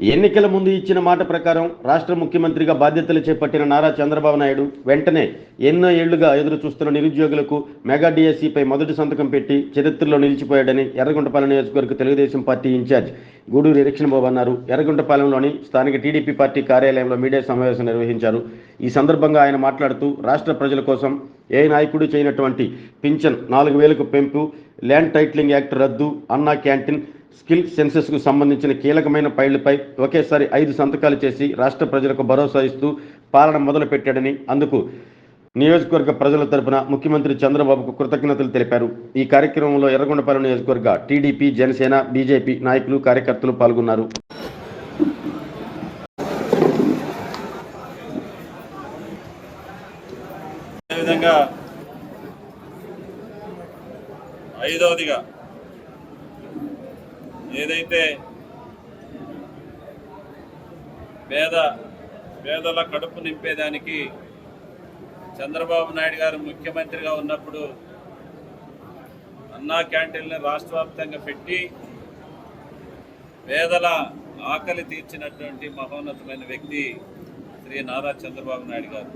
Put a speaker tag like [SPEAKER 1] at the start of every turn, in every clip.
[SPEAKER 1] ఎన్నికల ముందు ఇచ్చిన మాట ప్రకారం రాష్ట్ర ముఖ్యమంత్రిగా బాధ్యతలు చేపట్టిన నారా చంద్రబాబు నాయుడు వెంటనే ఎన్నో ఏళ్ళుగా ఎదురు చూస్తున్న నిరుద్యోగులకు మెగా డిఎస్సిపై మొదటి సంతకం పెట్టి చరిత్రలో నిలిచిపోయాడని ఎర్రగొండపాలెం నియోజకవర్గ Telugu Desam party in charge Guduru Erixion Babu అన్నారు. ఎర్రగుంటపాలెంలోని స్థానిక టీడీపీ పార్టీ కార్యాలయంలో మీడియా సమావేశం నిర్వహించారు. ఈ సందర్భంగా ఆయన మాట్లాడుతూ రాష్ట్ర ప్రజల కోసం ఏ నాయకుడు చేయనటువంటి పింఛన్ నాలుగు వేలకు పెంపు ల్యాండ్ టైటిలింగ్ యాక్ట్ రద్దు అన్నా క్యాంటీన్ స్కిల్ సెన్సెస్కు సంబంధించిన కీలకమైన ఫైళ్ళపై ఒకేసారి ఐదు సంతకాలు చేసి రాష్ట్ర ప్రజలకు భరోసా ఇస్తూ పాలన మొదలుపెట్టాడని అందుకు నియోజకవర్గ ప్రజల తరపున ముఖ్యమంత్రి చంద్రబాబుకు కృతజ్ఞతలు తెలిపారు. ఈ కార్యక్రమంలో ఎర్రగొండపాలెం నియోజకవర్గ టీడీపీ జనసేన బీజేపీ నాయకులు కార్యకర్తలు పాల్గొన్నారు
[SPEAKER 2] అదేవిధంగా ఐదవదిగా. ఏదైతే పేద పేదల కడుపు నింపేదానికి చంద్రబాబు నాయుడు గారు ముఖ్యమంత్రిగా ఉన్నప్పుడు అన్నా క్యాంటీన్ని రాష్ట్ర వ్యాప్తంగా పెట్టి పేదల ఆకలి తీర్చినటువంటి మహోన్నతమైన వ్యక్తి శ్రీ నారా చంద్రబాబు నాయుడు గారు.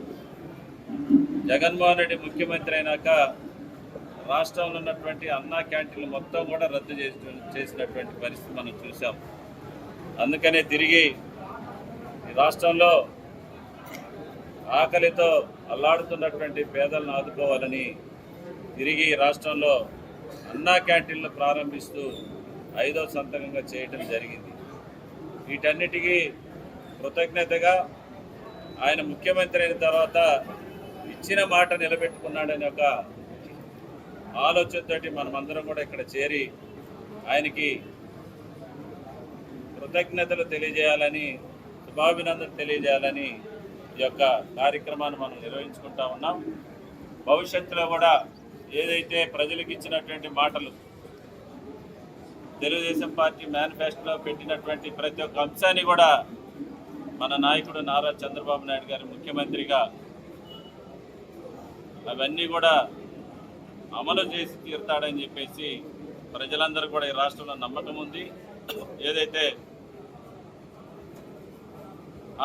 [SPEAKER 2] జగన్మోహన్ రెడ్డి ముఖ్యమంత్రి అయినాక రాష్ట్రంలో ఉన్నటువంటి అన్నా క్యాంటీన్లు మొత్తం కూడా రద్దు చేసి చేసినటువంటి పరిస్థితి మనం చూసాం అందుకనే తిరిగి ఈ రాష్ట్రంలో ఆకలితో అల్లాడుతున్నటువంటి పేదలను ఆదుకోవాలని తిరిగి రాష్ట్రంలో అన్నా క్యాంటీన్లు ప్రారంభిస్తూ ఐదో సంతకంగా చేయటం జరిగింది. వీటన్నిటికీ కృతజ్ఞతగా ఆయన ముఖ్యమంత్రి అయిన తర్వాత ఇచ్చిన మాట నిలబెట్టుకున్నాడని ఒక ఆలోచనతోటి మనమందరం కూడా ఇక్కడ చేరి ఆయనకి కృతజ్ఞతలు తెలియజేయాలని శుభాభినందనలు తెలియజేయాలని ఈ యొక్క కార్యక్రమాన్ని మనం నిర్వహించుకుంటా ఉన్నాం. భవిష్యత్తులో కూడా ఏదైతే ప్రజలకు ఇచ్చినటువంటి మాటలు తెలుగుదేశం పార్టీ మేనిఫెస్టోలో పెట్టినటువంటి ప్రతి ఒక్క అంశాన్ని కూడా మన నాయకుడు నారా చంద్రబాబు నాయుడు గారి ముఖ్యమంత్రిగా అవన్నీ కూడా అమలు చేసి తీరుతాడని చెప్పేసి ప్రజలందరూ కూడా ఈ రాష్ట్రంలో నమ్మకం ఉంది. ఏదైతే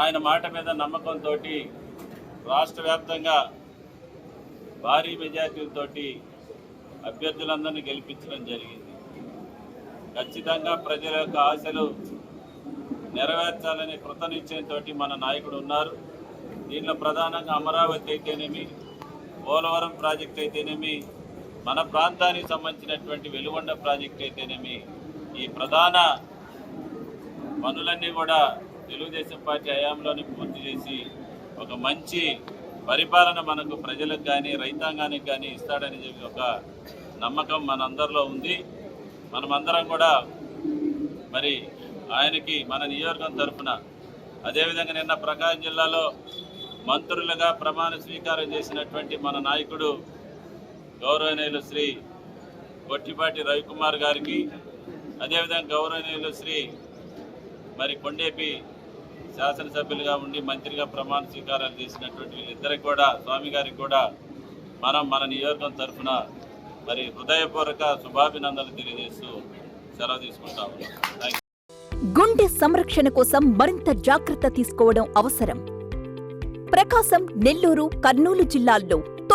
[SPEAKER 2] ఆయన మాట మీద నమ్మకంతో రాష్ట్ర వ్యాప్తంగా భారీ మెజార్టీలతోటి అభ్యర్థులందరినీ గెలిపించడం జరిగింది. ఖచ్చితంగా ప్రజల యొక్క ఆశలు నెరవేర్చాలనే కృత నిశ్చయంతో మన నాయకుడు ఉన్నారు. దీనిలో ప్రధానంగా అమరావతి అయితేనేమి పోలవరం ప్రాజెక్ట్ అయితేనేమి మన ప్రాంతానికి సంబంధించినటువంటి వెలుగొండ ప్రాజెక్ట్ అయితేనేమి ఈ ప్రధాన పనులన్నీ కూడా తెలుగుదేశం పార్టీ హయాంలోనే పూర్తి చేసి ఒక మంచి పరిపాలన మనకు ప్రజలకు కానీ రైతాంగానికి కానీ ఇస్తాడని చెప్పి ఒక నమ్మకం మనందరిలో ఉంది. మనమందరం కూడా మరి ఆయనకి మన నియోజకవర్గం తరఫున అదేవిధంగా నిన్న ప్రకాశం జిల్లాలో మంత్రులుగా ప్రమాణ స్వీకారం చేసినటువంటి మన నాయకుడు గౌరవనీయులు శ్రీ గొట్టిపాటి రవికుమార్ గారికి అదేవిధంగా గౌరవనీయులు శ్రీ మరి కొండేపి శాసనసభ్యులుగా ఉండి మంత్రిగా ప్రమాణ స్వీకారాలు చేసినటువంటి వీళ్ళిద్దరికి కూడా స్వామి గారికి కూడా మనం మన నియోజకం తరఫున మరి హృదయపూర్వక శుభాభినందనలు తెలియజేస్తూ సెలవు తీసుకుంటా ఉన్నాం.
[SPEAKER 3] గుండె సంరక్షణ కోసం మరింత జాగ్రత్త తీసుకోవడం అవసరం. ప్రకాశం నెల్లూరు కర్నూలు జిల్లాల్లో